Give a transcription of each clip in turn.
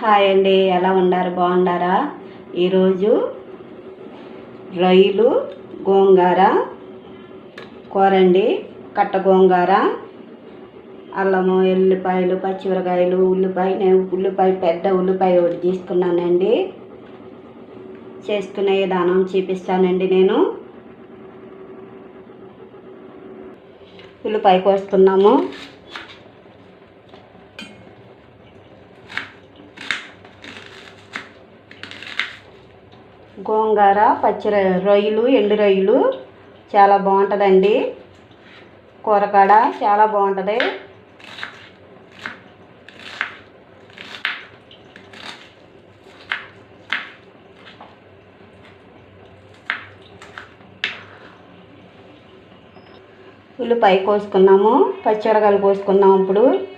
Hi అండి ఎలా ఉన్నారు? బాగున్నారా? ఈరోజు రొయ్యలు గోంగూర కూర అండి కట్ట గోంగూర అల్లము ఎల్లిపాయలు పచ్చిమిరకాయలు ఉల్లిపాయ నేను ఉల్లిపాయ పెద్ద ఉల్లిపాయ ఒకటి తీసుకున్నానండి. చేసుకునే విధానం చూపిస్తానండి నేను. ఉల్లిపాయ కోసుకున్నాము గోంగూర పచ్చి రొయ్యలు ఎండు రొయ్యలు. చాలా బాగుంటుందండి. కూరకాడ చాలా బాగుంటుంది. ఉల్లిపాయ కోసుకున్నాము పచ్చిమిరకాయలు కోసుకున్నాము ఇప్పుడు.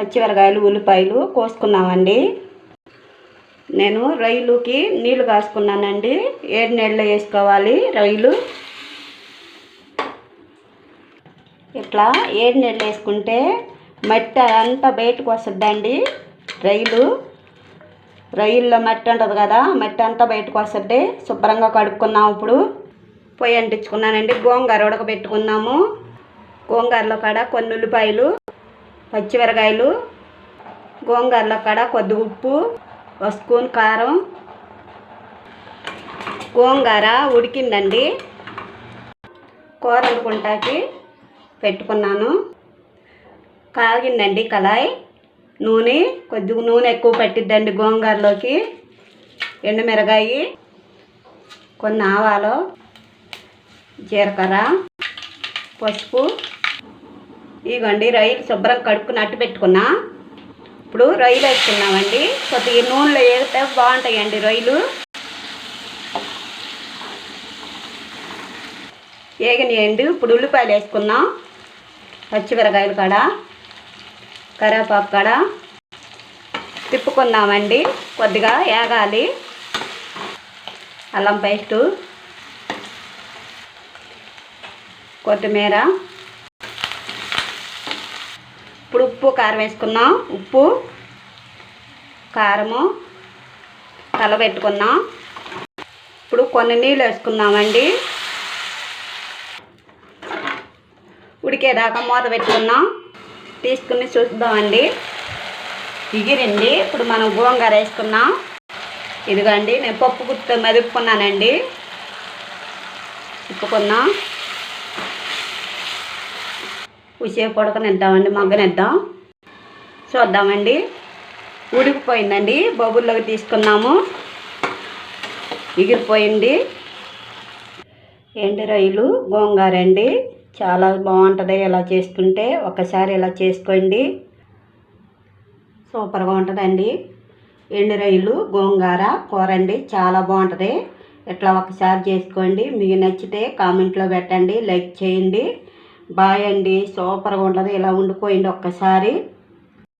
పచ్చిమిరకాయలు ఉల్లిపాయలు కోసుకున్నామండి. నేను రొయ్యలుకి నీళ్ళు కాసుకున్నానండి. ఏడు నీళ్ళు వేసుకోవాలి రొయ్యలు. ఇట్లా ఏడు నీళ్ళు వేసుకుంటే మట్టి అంతా బయటకు వస్తుందండి రొయ్యలు. రొయ్యల్లో మట్టి ఉంటుంది కదా మట్టి అంతా బయటకు వస్తుంది. శుభ్రంగా కడుక్కున్నాం ఇప్పుడు. పొయ్యి అంటించుకున్నానండి. గోంగూర ఉడకబెట్టుకున్నాము. గోంగూరలో కాడ కొన్ని ఉల్లిపాయలు పచ్చిమిరకాయలు గోంగూరలో కాడ కొద్ది ఉప్పు ఒక స్పూన్ కారం. గోంగూర ఉడికిందండి. కూర వండుకుంటాకి పెట్టుకున్నాను. కాగిందండి కళాయి. నూనె కొద్దిగా నూనె ఎక్కువ పట్టిద్దండి గోంగూరలోకి. ఎండుమిరగాయి కొన్ని ఆవాలు జీలకర్ర పసుపు ఇదిగోండి రొయ్యలు శుభ్రం కడుక్కుని అట్టు పెట్టుకున్నా. ఇప్పుడు రొయ్యలు వేసుకున్నామండి కొద్దిగా నూనెలో వేస్తే బాగుంటాయండి రొయ్యలు. వేగనియండి. ఇప్పుడు ఉల్లిపాయలు వేసుకున్నాం పచ్చిమిరకాయలు కాడ కరేపాకు కాడ. తిప్పుకున్నామండి కొద్దిగా వేగాలి. అల్లం పేస్టు. కొత్తిమీర. ఇప్పుడు ఉప్పు కారం వేసుకున్నాం ఉప్పు కారము తల పెట్టుకున్నాం ఇప్పుడు కొన్ని నీళ్ళు వేసుకున్నామండి ఉడికేదాకా మూత పెట్టుకున్నాం తీసుకుని చూద్దామండి. ఎగిరింది ఇప్పుడు మనం గోంగూర వేసుకున్నాం ఇదిగోండి నేను పప్పు గుర్తు మెదుపుకున్నానండి. తిప్పుకున్నాం ఉసేపు ఉడకనిద్దామండి మగ్గనిద్దాం చూద్దామండి. ఉడికిపోయిందండి. బబుల్లోకి తీసుకున్నాము ఎగిరిపోయింది. ఎండు రొయ్యలు గోంగారండి చాలా బాగుంటుంది ఇలా చేసుకుంటే ఒకసారి ఇలా చేసుకోండి. సూపర్గా ఉంటుందండి. ఎండు రొయ్యలు గోంగార కూర అండి. చాలా బాగుంటుంది. ఇట్లా ఒకసారి చేసుకోండి. మీకు నచ్చితే కామెంట్లో పెట్టండి. లైక్ చేయండి. బాయ్ అండి. సూపర్గా ఉంటుంది ఇలా ఉండిపోయింది ఒక్కసారి.